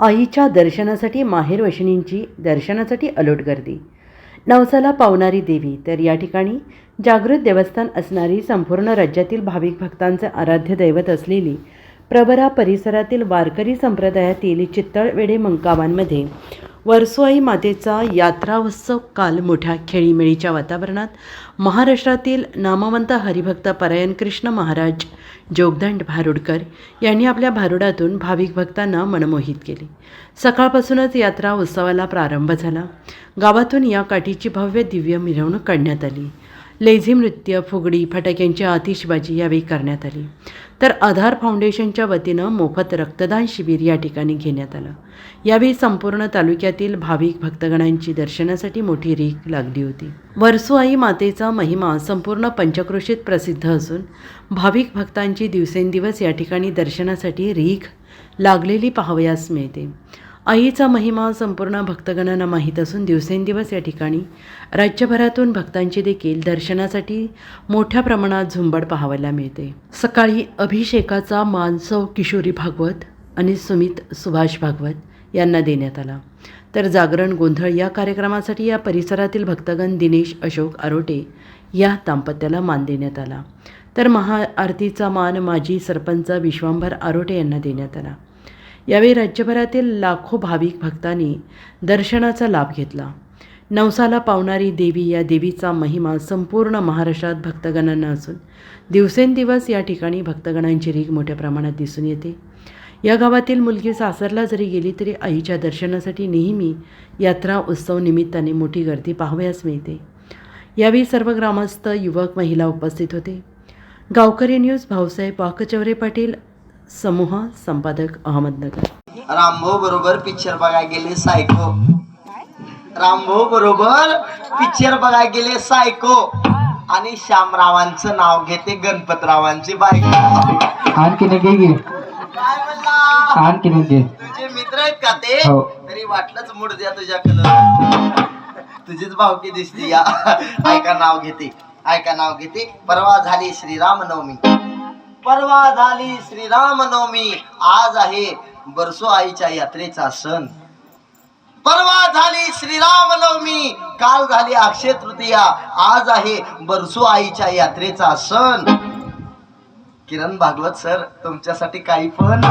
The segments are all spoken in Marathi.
आईच्या दर्शनासाठी माहेर वशिनींची दर्शनासाठी अलोट गर्दी. नवसाला पावणारी देवी तर या ठिकाणी जागृत देवस्थान असणारी संपूर्ण राज्यातील भाविक भक्तांचे आराध्य दैवत असलेली प्रवरा परिसरातील वारकरी संप्रदायातील चित्तळवेडे मंकावांमध्ये वर्सोई मातेचा यात्रा उत्सव काल मोठ्या खेळीमेळीच्या वातावरणात. महाराष्ट्रातील नामवंत हरिभक्त परायण कृष्ण महाराज जोगदंड भारुडकर यांनी आपल्या भारुडातून भाविक भक्तांना मनमोहित केले. सकाळपासूनच यात्रा उत्सवाला प्रारंभ झाला. गावातून या काठीची भव्य दिव्य मिरवणूक काढण्यात आली. लेझी नृत्य फुगडी फटाक्यांची आतिषबाजी यावेळी करण्यात आली. तर आधार फाउंडेशनच्या वतीनं मोफत रक्तदान शिबिर या ठिकाणी घेण्यात आलं. यावेळी संपूर्ण तालुक्यातील भाविक भक्तगणांची दर्शनासाठी मोठी रीक लागली होती. वरसुआई मातेचा महिमा संपूर्ण पंचक्रोशीत प्रसिद्ध असून भाविक भक्तांची दिवसेंदिवस या ठिकाणी दर्शनासाठी रीख लागलेली पाहावयास मिळते. आईचा महिमा संपूर्ण भक्तगणांना माहीत असून दिवसेंदिवस या ठिकाणी राज्यभरातून भक्तांची देखील दर्शनासाठी मोठ्या प्रमाणात झुंबड पाहावयाला मिळते. सकाळी अभिषेकाचा मानसव किशोरी भागवत आणि सुमित सुभाष भागवत यांना देण्यात आला. तर जागरण गोंधळ या कार्यक्रमासाठी या परिसरातील भक्तगण दिनेश अशोक आरोटे या दाम्पत्याला मान देण्यात आला. तर महाआरतीचा मान माजी सरपंच विश्वांभर आरोटे यांना देण्यात आला. यावेळी राज्यभरातील लाखो भाविक भक्तांनी दर्शनाचा लाभ घेतला. नवसाला पावणारी देवी या देवीचा महिमा संपूर्ण महाराष्ट्रात भक्तगणांना असून दिवसेंदिवस या ठिकाणी भक्तगणांची रीग मोठ्या प्रमाणात दिसून येते. या गावातील मुलगी सासरला जरी गेली तरी आईच्या दर्शनासाठी नेहमी यात्रा उत्सव निमित्ताने मोठी गर्दी पाहावयास मिळते. यावेळी सर्व ग्रामस्थ युवक महिला उपस्थित होते. गावकरी न्यूज भाऊसाहेब वाकचौरे पाटील समूह संपादक अहमदनगर. रामभाऊ बरोबर पिक्चर बघायला गेले सायको रामभाऊ बरोबर पिक्चर बघायला गेले सायको आणि श्यामरावांचं नाव घेते गणपतरावांची बायको. आणखीन एक घे. एक घे. तुझे मित्र आहेत का ते? हो. तरी वाटलंच मूड द्या तुझ्याकडं तुझीच भावकी दिसली या. ऐका नाव घेते. ऐका नाव घेते. परवा झाली श्रीराम नवमी परवा झाली श्रीराम नवमी आज आहे बरसो आईच्या यात्रेचा सण. परवा झाली श्रीराम नवमी काल झाली अक्षय तृतीया. आज आहे बरसो आईच्या यात्रेचा सण. किरण भागवत सर तुमच्यासाठी काही पण?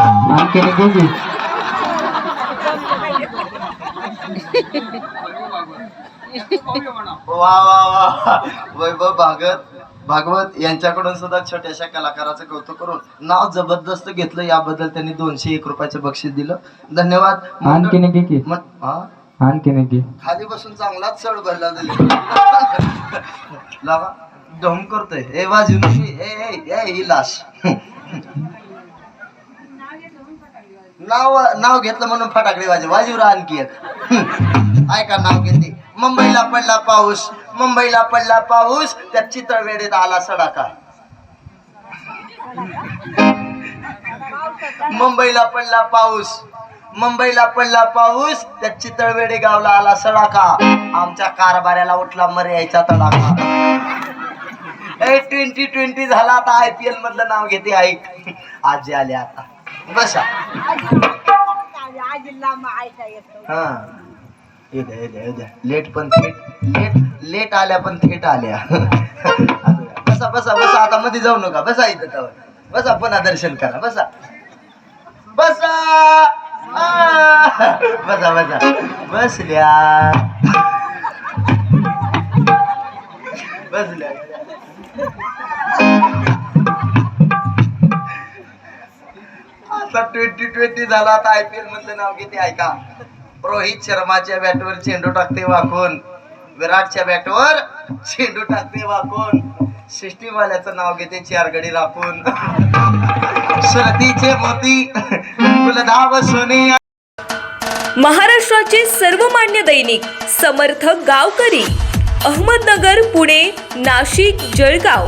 वा वा वा. वैभव भागत भागवत यांच्याकडून सुद्धा छोट्याशा कलाकाराचं कौतुक करून नाव जबरदस्त घेतलं. याबद्दल त्यांनी दोनशे एक रुपयाचं बक्षीस दिलं. धन्यवाद. आणखीन एक घे मग- हा? आणखीन एक घे. खाली बसून चांगलाच चढ भरला लावा. ढोम करतोय. ए वाजू नशी ए लाश. नाव नाव घेतलं म्हणून फटाकडे वाजे. वाजू आणखी एक. ऐका नाव घेते. मुंबईला पडला पाऊस. मुंबईला पडला पाऊस त्या चितळवेडीत आला सडाका मुंबईला पडला पाऊस मुंबईला पडला पाऊस त्या चितळवेडे गावला आला सडाका आमच्या कारभाऱ्याला उठला मर्यायचा तडाखा ए ट्वेंटी ट्वेंटी झाला आता आय पी एल मधलं नाव घेते ऐक आजी आले आता बसा हा येऊ द्या लेट पण लेट लेट आल्या पण थेट आल्या. बसा बसा बसा आता मध्ये जाऊ नका. बसा इथं तर बसा पुन्हा दर्शन करा. बसा. बसा! बसा बसा. बसल्या. बसल्या. आता ट्वेंटी ट्वेंटी झाला. आता आय पी एल मधलं नाव किती ऐका रोहित शर्माच्या बॅटवर चेंडू टाकते वाकून. विराटच्या बॅटवर चेंडू टाकते वाकून. सिस्टीमवाल्याचं नाव घेते चार गडी राखून. सुरतीचे मोती गुलधाव सोने. महाराष्ट्राचे सर्वमान्य दैनिक समर्थ गावकरी अहमदनगर पुणे नाशिक जळगाव.